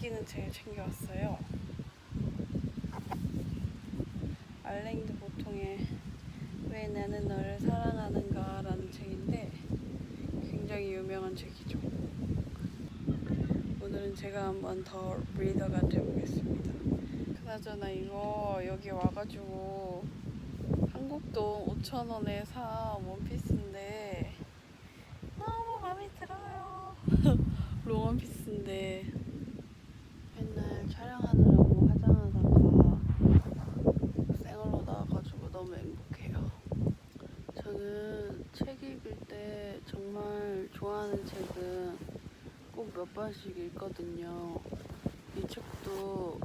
아끼는 책을 챙겨왔어요. 알랭드 보통의 왜 나는 너를 사랑하는가 라는 책인데 굉장히 유명한 책이죠. 오늘은 제가 한번 더 리더가 되보겠습니다. 그나저나 이거 여기 와가지고 한국 돈 5,000원에 사 원피스인데 너무 마음에 들어요. 롱원피스인데 화장하다가 생얼로 나와가지고 너무 행복해요. 저는 책 읽을 때 정말 좋아하는 책은 꼭 몇 번씩 읽거든요. 이 책도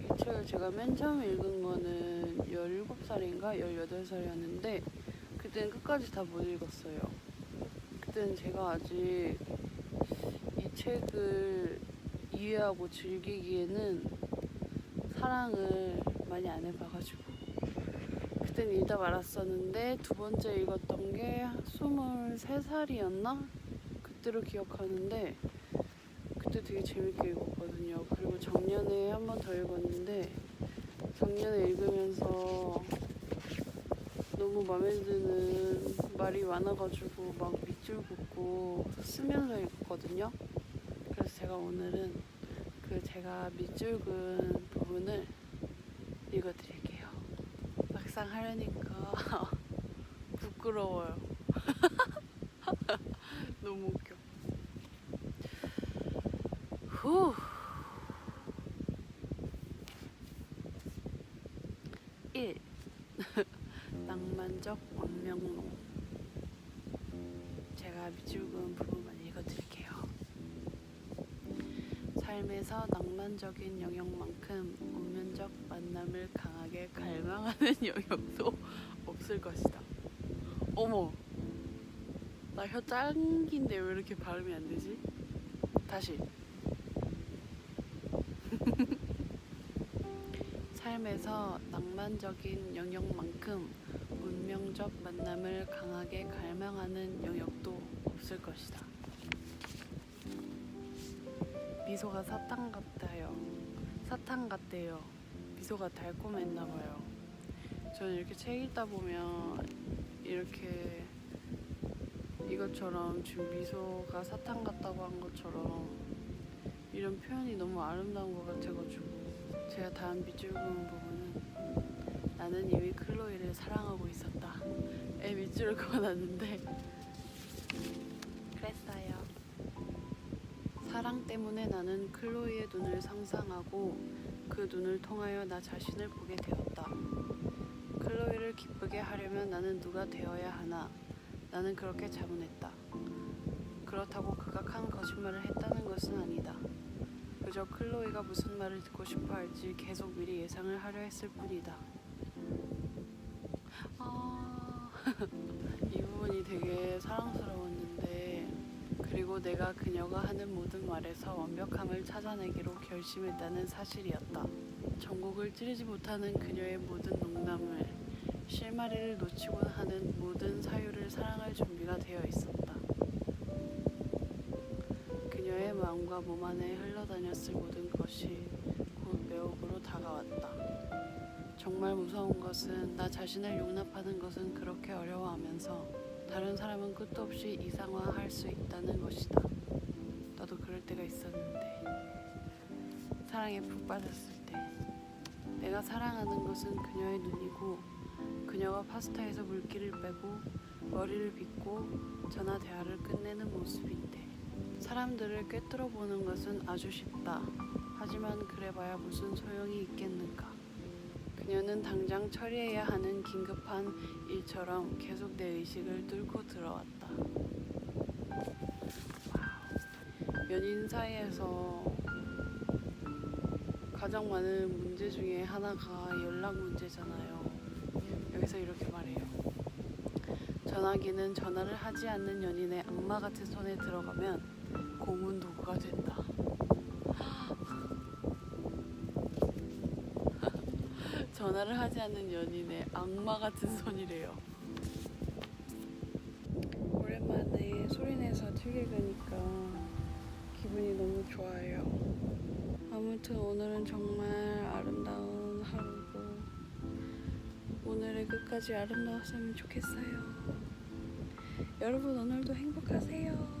이 책을 제가 맨 처음 읽은 거는 17살인가 18살이었는데 그때는 끝까지 다 못 읽었어요. 그때는 제가 아직 이 책을 이해하고 즐기기에는 사랑을 많이 안 해봐가지고 그땐 읽다 말았었는데 두 번째 읽었던 게 23살이었나? 그때로 기억하는데 그때 되게 재밌게 읽었거든요. 그리고 작년에 한 번 더 읽었는데 작년에 읽으면서 너무 마음에 드는 말이 많아가지고 막 밑줄 긋고 쓰면서 읽었거든요. 그래서 제가 오늘은 그 제가 밑줄 긋 은 부분을 읽어드릴게요. 막상 하려니까 부끄러워요. 너무 웃겨. 후. 1. 낭만적 왕명록. 제가 밑줄 그은 부분만 읽어드릴게요. 삶에서 낭만적인 영역만큼 운면적 만남을 강하게 갈망하는 영역도 없을 것이다. 어머, 나 혀 짱긴데 왜 이렇게 발음이 안 되지? 다시. 삶에서 낭만적인 영역만큼 운명적 만남을 강하게 갈망하는 영역도 없을 것이다. 미소가 사탕 같아요. 사탕 같대요. 미소가 달콤했나 봐요. 저는 이렇게 책 읽다 보면 이렇게 이것처럼 지금 미소가 사탕 같다고 한 것처럼 이런 표현이 너무 아름다운 것 같아가지고 제가 다음 밑줄 그은 부분은 나는 이미 클로이를 사랑하고 있었다. 에 밑줄을 그어놨는데 그랬어요. 사랑 때문에 나는 클로이의 눈을 상상하고 그 눈을 통하여 나 자신을 보게 되었다. 클로이를 기쁘게 하려면 나는 누가 되어야 하나? 나는 그렇게 자문했다. 그렇다고 극악한 거짓말을 했다는 것은 아니다. 그저 클로이가 무슨 말을 듣고 싶어 할지 계속 미리 예상을 하려 했을 뿐이다. 아, 이 부분이 되게 사랑스러웠는데, 그리고 내가 그녀가 하는 모든 말에서 완벽함을 찾아내기로 결심했다는 사실이었다. 전곡을 찌르지 못하는 그녀의 모든 농담을, 실마리를 놓치곤 하는 모든 사유를 사랑할 준비가 되어 있었다. 그녀의 마음과 몸 안에 흘러다녔을 모든 것이 곧 매혹으로 다가왔다. 정말 무서운 것은 나 자신을 용납하는 것은 그렇게 어려워하면서 다른 사람은 끝도 없이 이상화할 수 있다는 것이다. 나도 그럴 때가 있었는데 사랑에 푹 빠졌을 때 내가 사랑하는 것은 그녀의 눈이고 그녀가 파스타에서 물기를 빼고 머리를 빗고 전화 대화를 끝내는 모습인데 사람들을 꿰뚫어 보는 것은 아주 쉽다. 하지만 그래봐야 무슨 소용이 있겠는가. 그녀는 당장 처리해야 하는 긴급한 일처럼 계속 내 의식을 뚫고 들어왔다. 연인 사이에서 가장 많은 문제 중에 하나가 연락 문제잖아요. 여기서 이렇게 말해요. 전화기는 전화를 하지 않는 연인의 악마 같은 손에 들어가면 고문 도구가 된다. 전화를 하지 않는 연인의 악마 같은 손이래요. 오랜만에 소리내서 책 읽으니까 기분이 너무 좋아요. 아무튼 오늘은 정말 아름다운 하루고 오늘의 끝까지 아름다웠으면 좋겠어요. 여러분 오늘도 행복하세요.